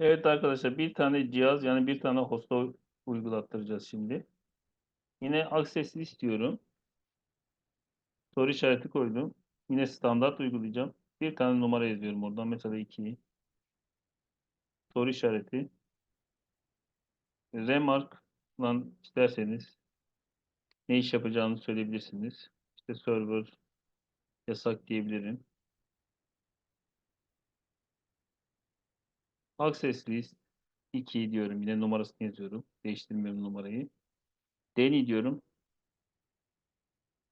Evet arkadaşlar bir tane cihaz yani bir tane hosta uygulattıracağız şimdi. Yine access'li istiyorum. Soru işareti koydum. Yine standart uygulayacağım. Bir tane numara yazıyorum oradan. Mesela 2. Soru işareti. Remark lan isterseniz ne iş yapacağını söyleyebilirsiniz. İşte server yasak diyebilirim. Access list 2 diyorum. Yine numarasını yazıyorum. Değiştirmiyorum numarayı. Deni diyorum.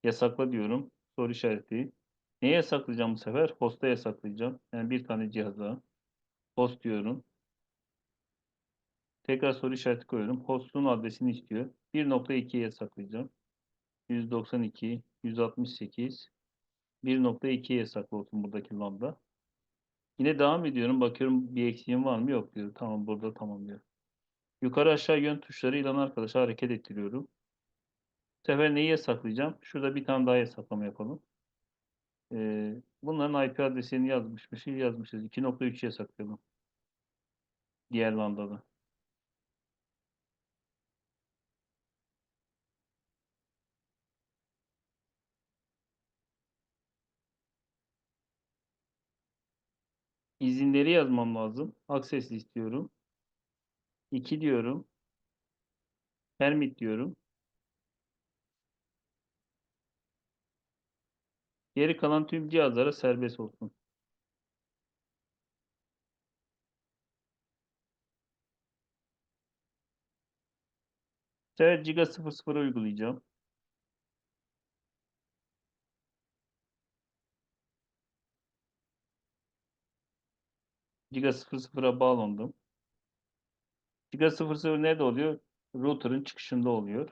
Yasakla diyorum. Soru işareti. Neye yasaklayacağım bu sefer? Host'a yasaklayacağım. Yani bir tane cihaza. Host diyorum. Tekrar soru işareti koyuyorum. Host'un adresini istiyor. 1.2'ye yasaklayacağım. 192, 168, 1.2'ye yasaklı olsun buradaki lambda. Yine devam ediyorum. Bakıyorum bir eksiğim var mı? Yok diyor. Tamam burada tamam diyor. Yukarı aşağı yön tuşlarıyla arkadaşa hareket ettiriyorum. Bu sefer neyi yasaklayacağım? Şurada bir tane daha yasaklama yapalım. Ee, bunların IP adresini yazmış bir şey yazmışız. 2.3 yasaklayalım. Diğer lambda İzinleri yazmam lazım. Access istiyorum. 2 diyorum. Permit diyorum. Geri kalan tüm cihazlara serbest olsun. Sefer Giga 00'a uygulayacağım. Giga 00'a bağlandım. Giga 00 nerede oluyor? Router'ın çıkışında oluyor.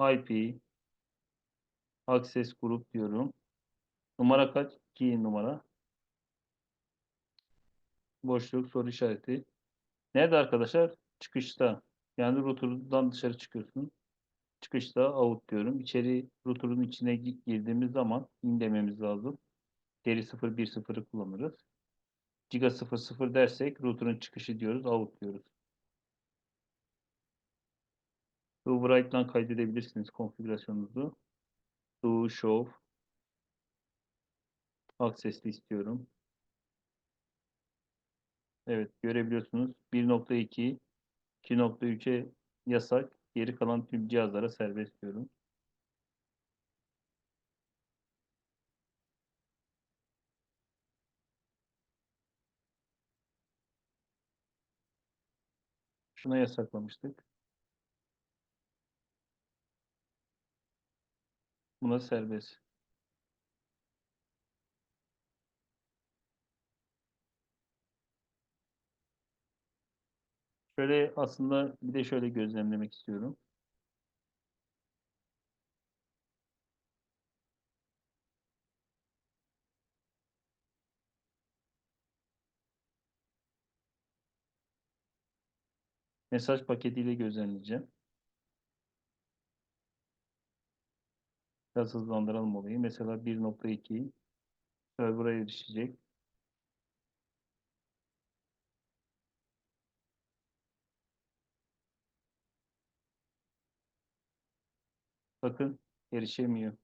IP Access Group diyorum. Numara kaç? 2 numara. Boşluk soru işareti. Nerede arkadaşlar? Çıkışta. Yani router'dan dışarı çıkıyorsun. Çıkışta out diyorum. İçeri router'ın içine girdiğimiz zaman in dememiz lazım. Geri 010'ı kullanırız. Giga 00 dersek router'ın çıkışı diyoruz. Out diyoruz. Do write'dan kaydedebilirsiniz konfigürasyonunuzu. Do show access'li istiyorum. Evet görebiliyorsunuz. 1.2 2.3'e yasak. Geri kalan tüm cihazlara serbest diyorum. Şuna yasaklamıştık. Buna serbest. Şöyle aslında bir de şöyle gözlemlemek istiyorum. Mesaj paketiyle gözlemleyeceğim. Biraz hızlandıralım olayı. Mesela 1.2 server'a erişecek. Bakın erişemiyor.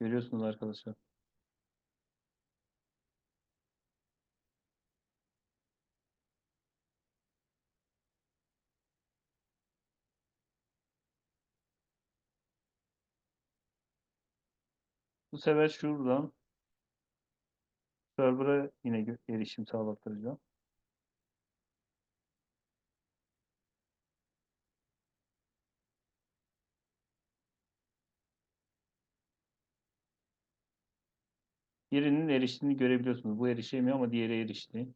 Görüyorsunuz arkadaşlar. Bu sefer şuradan server'a yine erişim sağlattıracağım. Birinin eriştiğini görebiliyorsunuz. Bu erişemiyor ama diğeri erişti.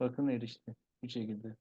Bakın erişti. Bu şekilde.